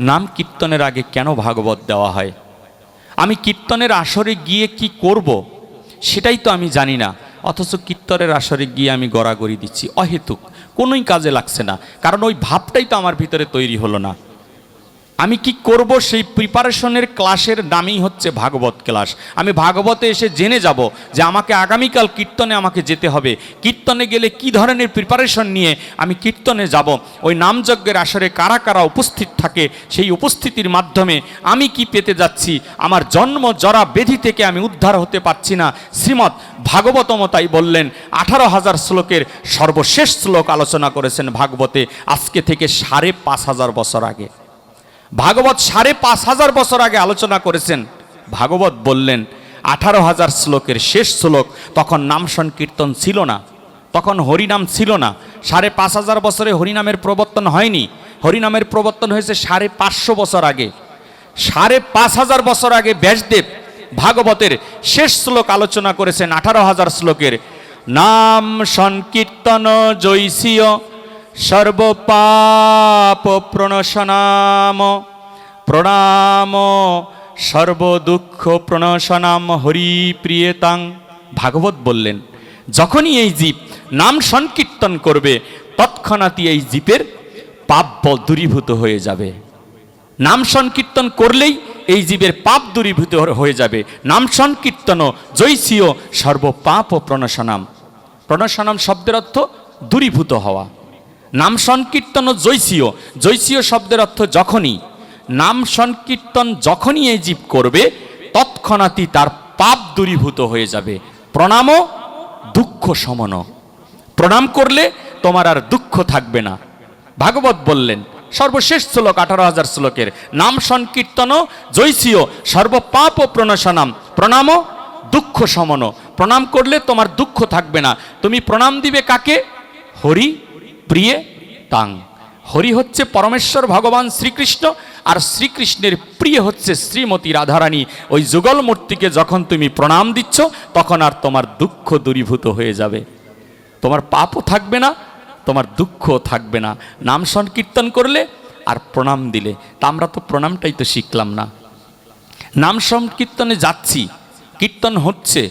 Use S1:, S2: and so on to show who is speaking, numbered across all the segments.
S1: নাম কীর্তনের আগে কেন ভাগবত দেওয়া হয়? আমি কীর্তনের আসরে গিয়ে কি করব? সেটাই তো আমি জানি না। অথচ কীর্তনের আসরে গিয়ে আমি গড়াগড়ি দিচ্ছি। অহেতুক, কোনোই কাজে লাগছে না। কারণ ওই ভাবটাই তো আমার ভিতরে তৈরি হলো না। আমি কি করব সেই প্রিপারেশনের ক্লাসের নামই হচ্ছে ভাগবত ক্লাস আমি ভাগবতে এসে জেনে যাব যে আমাকে আগামীকাল কীর্তনে আমাকে যেতে হবে। কীর্তনে গেলে কি ধরনের প্রিপারেশন নিয়ে আমি কীর্তনে যাব? ওই নামযজ্ঞের আসরে কারা কারা উপস্থিত থাকে, সেই উপস্থিতির মাধ্যমে আমি কি পেতে যাচ্ছি? আমার জন্ম জরা বেধি থেকে আমি উদ্ধার হতে পারছি না। শ্রীমৎ ভাগবতম তাই বললেন, আঠারো হাজার শ্লোকের সর্বশেষ শ্লোক আলোচনা করেছেন ভাগবতে, আজকে থেকে সাড়ে পাঁচ হাজার বছর আগে। ভাগবত সাড়ে পাঁচ হাজার বছর আগে আলোচনা করেছেন। ভাগবত বললেন, আঠারো হাজার শ্লোকের শেষ শ্লোক তখন নাম সংকীর্তন ছিল না। তখন হরিনাম ছিল না। সাড়ে পাঁচ হাজার বছরে হরিনামের প্রবর্তন হয়নি। হরিনামের প্রবর্তন হয়েছে সাড়ে পাঁচশো বছর আগে। সাড়ে পাঁচ হাজার বছর আগে ব্যাসদেব ভাগবতের শেষ শ্লোক আলোচনা করেছেন, আঠারো হাজার শ্লোকের। নাম সংকীর্তন জৈসীয় সর্বপাপ প্রণশনাম, প্রণাম, সর্বদুঃখ প্রণশনাম হরি প্রিয়তাং ভাগবত বললেন, যখনই এই জীব নাম সংকীর্তন করবে, তৎক্ষণাৎই এই জীবের পাপ দূরীভূত হয়ে যাবে। নাম সংকীর্তন করলেই এই জীবের পাপ দূরীভূত হয়ে যাবে। নাম সংকীর্তন জৈসীয় সর্বপাপ প্রণশনাম। প্রণশনাম শব্দের অর্থ দূরীভূত হওয়া। নাম সংকীর্তন জৈসীয়। জৈসীয় শব্দের অর্থ যখনই। নাম সংকীর্তন যখনই এই জীব করবে, তৎক্ষণাৎই তার পাপ দূরীভূত হয়ে যাবে। প্রণামও দুঃখ সমন প্রণাম করলে তোমার আর দুঃখ থাকবে না। ভাগবত বললেন, সর্বশেষ শ্লোক আঠারো হাজার শ্লোকের, নাম সংকীর্তন জৈসীয় সর্বপাপ ও প্রণশনাম, প্রণামও দুঃখ সমন প্রণাম করলে তোমার দুঃখ থাকবে না। তুমি প্রণাম দিবে কাকে? হরি প্রিয়ে তাং। হরি হচ্ছে পরমেশ্বর ভগবান শ্রীকৃষ্ণ, আর শ্রীকৃষ্ণের প্রিয় হচ্ছে শ্রীমতী রাধারানী। ওই যুগল মূর্তিকে যখন তুমি প্রণাম দিচ্ছ, তখন আর তোমার দুঃখ দূরীভূত হয়ে যাবে। তোমার পাপও থাকবে না, তোমার দুঃখও থাকবে না। নাম সংকীর্তন করলে আর প্রণাম দিলে। তা আমরা তো প্রণামটাই তো শিখলাম না। নাম সংকীর্তনে যাচ্ছি, কীর্তন হচ্ছে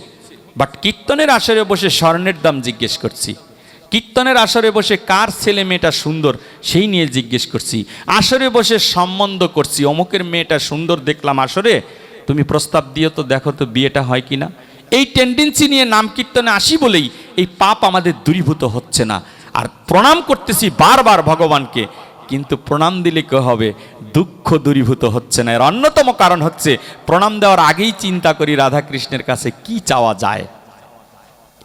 S1: বাট কীর্তনের আসরে বসে স্বর্ণের দাম জিজ্ঞেস করছি। কীর্তনের আসরে বসে কার ছেলে মেয়েটা সুন্দর, সেই নিয়ে জিজ্ঞেস করছি। আসরে বসে সম্বন্ধ করছি, অমুকের মেয়েটা সুন্দর দেখলাম আসরে, তুমি প্রস্তাব দিও তো দেখো তো বিয়েটা হয় কি না। এই টেন্ডেন্সি নিয়ে নাম কীর্তনে আসি বলেই এই পাপ আমাদের দূরীভূত হচ্ছে না। আর প্রণাম করতেছি বারবার ভগবানকে, কিন্তু প্রণাম দিলে কে হবে? দুঃখ দূরীভূত হচ্ছে না। এর অন্যতম কারণ হচ্ছে, প্রণাম দেওয়ার আগেই চিন্তা করি রাধাকৃষ্ণের কাছে কি চাওয়া যায়।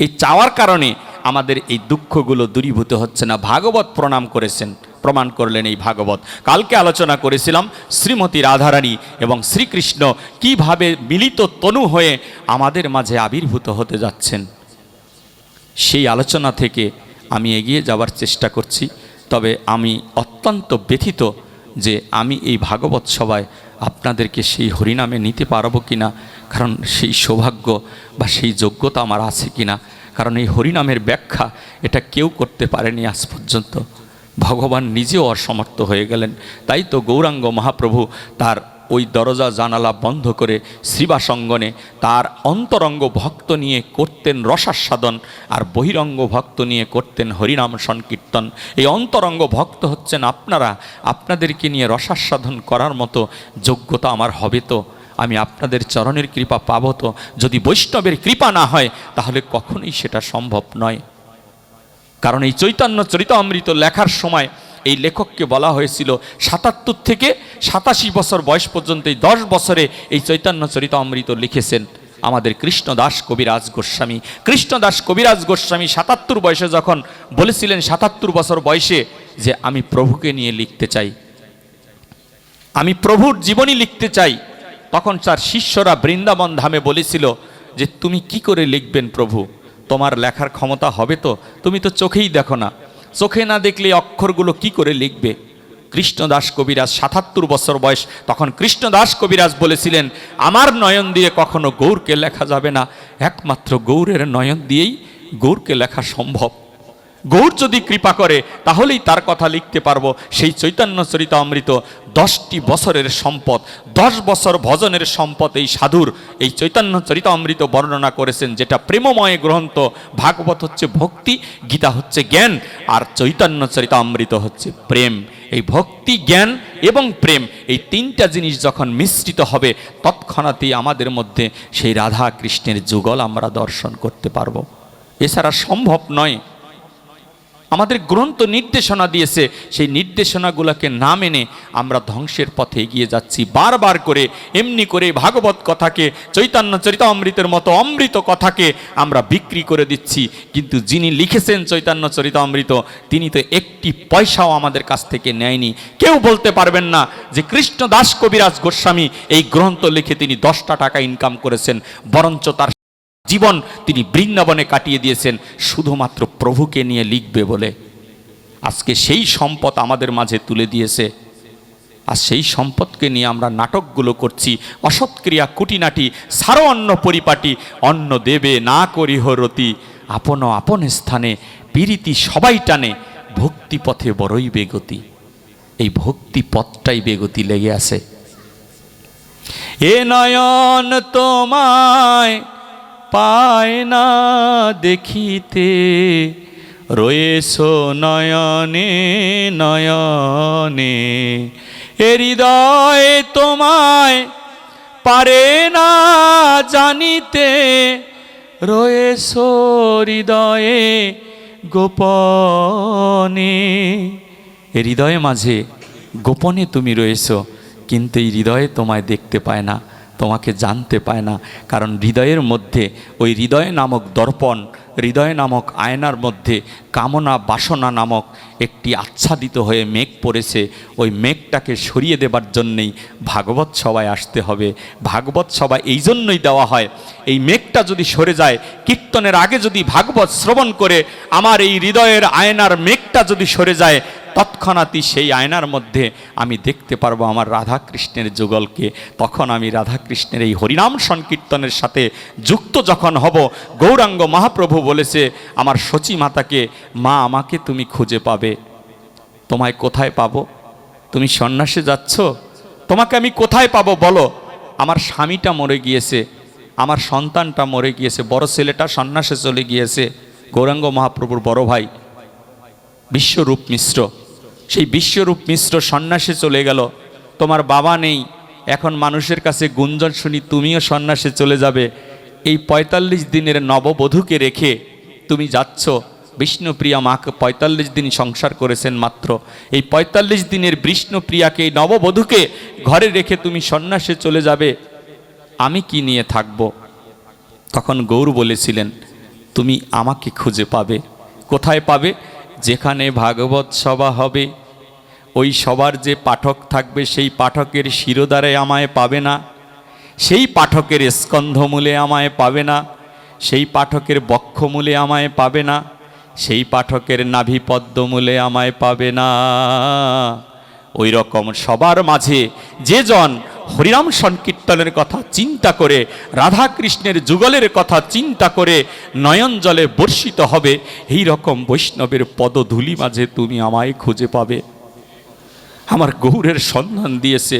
S1: এই চাওয়ার কারণে আমাদের এই দুঃখগুলো দূরীভূত হচ্ছে না। ভাগবত প্রণাম করেছেন, প্রমাণ করলেন এই ভাগবত। কালকে আলোচনা করেছিলাম শ্রীমতী রাধারানী এবং শ্রীকৃষ্ণ কীভাবে মিলিত তনু হয়ে আমাদের মাঝে আবির্ভূত হতে যাচ্ছেন। সেই আলোচনা থেকে আমি এগিয়ে যাওয়ার চেষ্টা করছি, তবে আমি অত্যন্ত ব্যথিত যে আমি এই ভাগবত সভায় আপনাদেরকে সেই হরিনামে নিতে পারব কি না কারণ সেই সৌভাগ্য বা সেই যোগ্যতা আমার আছে কি না কারণ এই হরিনামের ব্যাখ্যা এটা কেউ করতে পারেনি আজ পর্যন্ত। ভগবান নিজেও অসমর্থ হয়ে গেলেন। তাই তো গৌরাঙ্গ মহাপ্রভু তার ওই দরজা জানালা বন্ধ করে শ্রীবাসঙ্গনে তার অন্তরঙ্গ ভক্ত নিয়ে করতেন রসাস্বাদন আর বহিরঙ্গ ভক্ত নিয়ে করতেন হরিনাম সংকীর্তন। এই অন্তরঙ্গ ভক্ত হচ্ছেন আপনারা। আপনাদেরকে নিয়ে রসাস্বাদন করার মতো যোগ্যতা আমার হবে তো। আমি আপনাদের চরণের কৃপা পাবো তো। যদি বৈষ্ণবের কৃপা না হয়, তাহলে কখনোই সেটা সম্ভব নয়। কারণ এই চৈতন্য চরিতামৃত লেখার সময় এই লেখককে বলা হয়েছিল, সাতাত্তর থেকে সাতাশি বছর বয়স পর্যন্ত এই দশ বছরে এই চৈতন্য চরিতামৃত লিখেছেন আমাদের কৃষ্ণদাস কবিরাজ গোস্বামী। কৃষ্ণদাস কবিরাজ গোস্বামী সাতাত্তর বয়সে যখন বলেছিলেন সাতাত্তর বছর বয়সে যে আমি প্রভুকে নিয়ে লিখতে চাই। আমি প্রভুর জীবনী লিখতে চাই। তখন তার শিষ্যরা বৃন্দাবন ধামে বলেছিল যে, তুমি কি করে লিখবেন প্রভু? তোমার লেখার ক্ষমতা হবে তো? তুমি তো চোখেই দেখো না। চোখে না দেখলে অক্ষরগুলো কি করে লিখবে? কৃষ্ণদাস কবিরাজ সাতাত্তর বছর বয়স, তখন কৃষ্ণদাস কবিরাজ বলেছিলেন, আমার নয়ন দিয়ে কখনো গৌরকে লেখা যাবে না। একমাত্র গৌরের নয়ন দিয়েই গৌরকে লেখা সম্ভব। গৌর যদি কৃপা করে, তাহলেই তার কথা লিখতে পারব। সেই চৈতন্য চরিত অমৃত দশটি বছরের সম্পদ, দশ বছর ভজনের সম্পদ এই সাধুর। এই চৈতন্য চরিত অমৃত বর্ণনা করেছেন যেটা প্রেমময় গ্রন্থ। ভাগবত হচ্ছে ভক্তি, গীতা হচ্ছে জ্ঞান, আর চৈতন্য চরিত অমৃত হচ্ছে প্রেম। এই ভক্তি, জ্ঞান এবং প্রেম, এই তিনটা জিনিস যখন মিশ্রিত হবে, তৎক্ষণাৎই আমাদের মধ্যে সেই রাধা কৃষ্ণের যুগল আমরা দর্শন করতে পারব। এছাড়া সম্ভব নয় আমাদের গ্রন্থ নির্দেশনা দিয়েছে, সেই নির্দেশনাগুলোকে না মেনে আমরা ধ্বংসের পথে এগিয়ে যাচ্ছি। বারবার করে, এমনি করে ভাগবত কথাকে, চৈতন্য চরিতামৃতের মতো অমৃত কথাকে আমরা বিক্রি করে দিচ্ছি। কিন্তু যিনি লিখেছেন চৈতন্য চরিতামৃত, তিনি তো একটি পয়সাও আমাদের কাছ থেকে নেয়নি। কেউ বলতে পারবেন না যে কৃষ্ণদাস কবিরাজ গোস্বামী এই গ্রন্থ লিখে তিনি দশটা টাকা ইনকাম করেছেন, বরঞ্চ তার জীবন তিনি বৃন্দাবনে কাটিয়ে দিয়েছেন, শুধুমাত্র প্রভুকে নিয়ে লিখবে বলে। আজকে সেই সম্পদ আমাদের মাঝে তুলে দিয়েছে। আর সেই সম্পদকে নিয়ে আমরা নাটকগুলো করছি। অসৎক্রিয়া, কুটিনাটি, সারো অন্ন পরিপাটি, অন্ন দেবে না করি হরতি আপন আপন স্থানে পীড়িতি সবাই টানে ভক্তি পথে বড়ই বেগতি। এই ভক্তি পথটাই বেগতি লেগে আছে। এ নয়ন তোমায় পায় না দেখিতে। রয়েছো নয়নে নয়নে। এ হৃদয় তোমায় পারে না জানিতে। রয়েছো হৃদয়ে গোপনে। এ হৃদয়ে মাঝে গোপনে তুমি রয়েছো, কিন্তু এই হৃদয়ে তোমায় দেখতে পায় না। তোমাকে জানতে পায় না। কারণ হৃদয়ের মধ্যে ওই হৃদয় নামক দর্পণ, হৃদয় নামক আয়নার মধ্যে কামনা বাসনা নামক একটি আচ্ছাদিত হয়ে মেঘ পড়েছে। ওই মেঘটাকে সরিয়ে দেবার জন্যেই ভাগবত সভায় আসতে হবে। ভাগবত সভা এই জন্যই দেওয়া হয়, এই মেঘটা যদি সরে যায়, কীর্তনের আগে যদি ভাগবত শ্রবণ করে, আমার এই হৃদয়ের আয়নার মেঘটা যদি সরে যায় তৎক্ষণাৎই সেই আয়নার মধ্যে আমি দেখতে পারব আমার রাধা কৃষ্ণের যুগলকে। তখন আমি রাধা কৃষ্ণের এই হরিনাম সংকীর্তনের সাথে যুক্ত যখন হব, গৌরাঙ্গ মহাপ্রভু বলেছে, আমার সচী মাতাকে, মা আমাকে তুমি খুঁজে পাবে। তোমায় কোথায় পাবো? তুমি সন্ন্যাসে যাচ্ছ? তোমাকে আমি কোথায় পাবো বলো? আমার স্বামীটা মরে গিয়েছে, আমার সন্তানটা মরে গিয়েছে, বড় ছেলেটা সন্ন্যাসে চলে গিয়েছে। গৌরাঙ্গ মহাপ্রভুর বড় ভাই, বিশ্বরূপ মিশ্র। সেই বিশ্বরূপ মিশ্র সন্ন্যাসে চলে গেল। তোমার বাবা নেই, এখন মানুষের কাছে গুঞ্জন শুনি তুমিও সন্ন্যাসে চলে যাবে। এই পঁয়তাল্লিশ দিনের নববধূকে রেখে তুমি যাচ্ছ। বিষ্ণুপ্রিয়া মাকে পঁয়তাল্লিশ দিন সংসার করেছেন মাত্র। এই পঁয়তাল্লিশ দিনের বিষ্ণুপ্রিয়াকে, এই নববধূকে ঘরে রেখে তুমি সন্ন্যাসে চলে যাবে। আমি কি নিয়ে থাকব? তখন গৌর বলেছিলেন, তুমি আমাকে খুঁজে পাবে। কোথায় পাবে? যেখানে ভাগবত সভা হবে ওই সবার যে পাঠক থাকবে সেই পাঠকের শিরোদ্বারে আমায় পাবে না, সেই পাঠকের স্কন্ধমূলে আমায় পাবে না, সেই পাঠকের বক্ষমূলে আমায় পাবে না, সেই পাঠকের নাভি পদ্মমূলে আমায় পাবে না। ওই রকম সবার মাঝে যে জন হরিনাম সংকীর্তনের কথা চিন্তা করে রাধা কৃষ্ণের যুগলের কথা চিন্তা করে নয়ন জলে বর্ষিত হবে এই রকম বৈষ্ণবের পদধূলি মাঝে তুমি আমায় খুঁজে পাবে। আমার গৌরের সন্ধান দিয়েছে।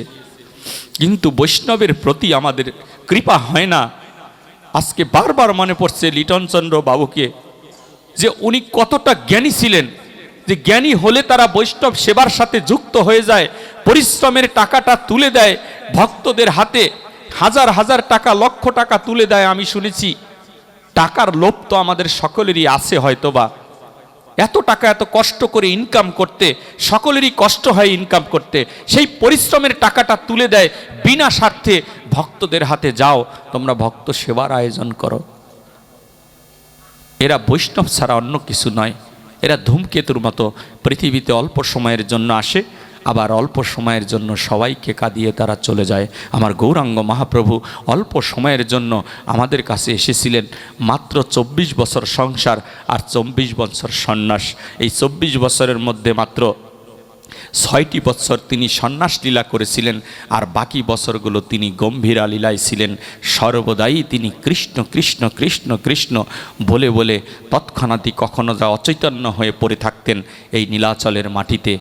S1: কিন্তু বৈষ্ণবের প্রতি আমাদের কৃপা হয় না। আজকে বারবার মনে পড়ছে লিটনচন্দ্র বাবুকে যে উনি কতটা জ্ঞানী ছিলেন, যে জ্ঞানী হলে তারা বৈষ্ণব সেবার সাথে যুক্ত হয়ে যায়, পরিশ্রমের টাকাটা তুলে দেয়, ভক্তদের হাতে হাজার হাজার টাকা, লক্ষ টাকা তুলে দেয় আমি শুনেছি। টাকার লোভ তো আমাদের সকলেরই আছে হয়তোবা। এত টাকা, এত কষ্ট করে ইনকাম করতে, সকলেরই কষ্ট হয় ইনকাম করতে। সেই পরিশ্রমের টাকাটা তুলে দেয় বিনা স্বার্থে ভক্তদের হাতে। যাও, তোমরা ভক্ত সেবার আয়োজন করো। এরা বৈষ্ণব ছাড়া অন্য কিছু নয়। এরা ধূমকেতুর মতো পৃথিবীতে অল্প সময়ের জন্য আসে। আবার অল্প সময়ের জন্য সবাইকে কাঁদিয়ে তারা চলে যায়। আমার গৌরাঙ্গ মহাপ্রভু অল্প সময়ের জন্য আমাদের কাছে এসেছিলেন। মাত্র চব্বিশ বছর সংসার আর চব্বিশ বছর সন্ন্যাস। এই চব্বিশ বছরের মধ্যে মাত্র ছয়টি বছর তিনি সন্ন্যাস লীলা করেছিলেন আর বাকি বছরগুলো তিনি গম্ভীরা লীলায় ছিলেন। সর্বদাই তিনি কৃষ্ণ কৃষ্ণ কৃষ্ণ কৃষ্ণ বলে বলে তৎক্ষণাৎই কখনো যা অচৈতন্য হয়ে পড়ে থাকতেন এই নীলাচলের মাটিতে।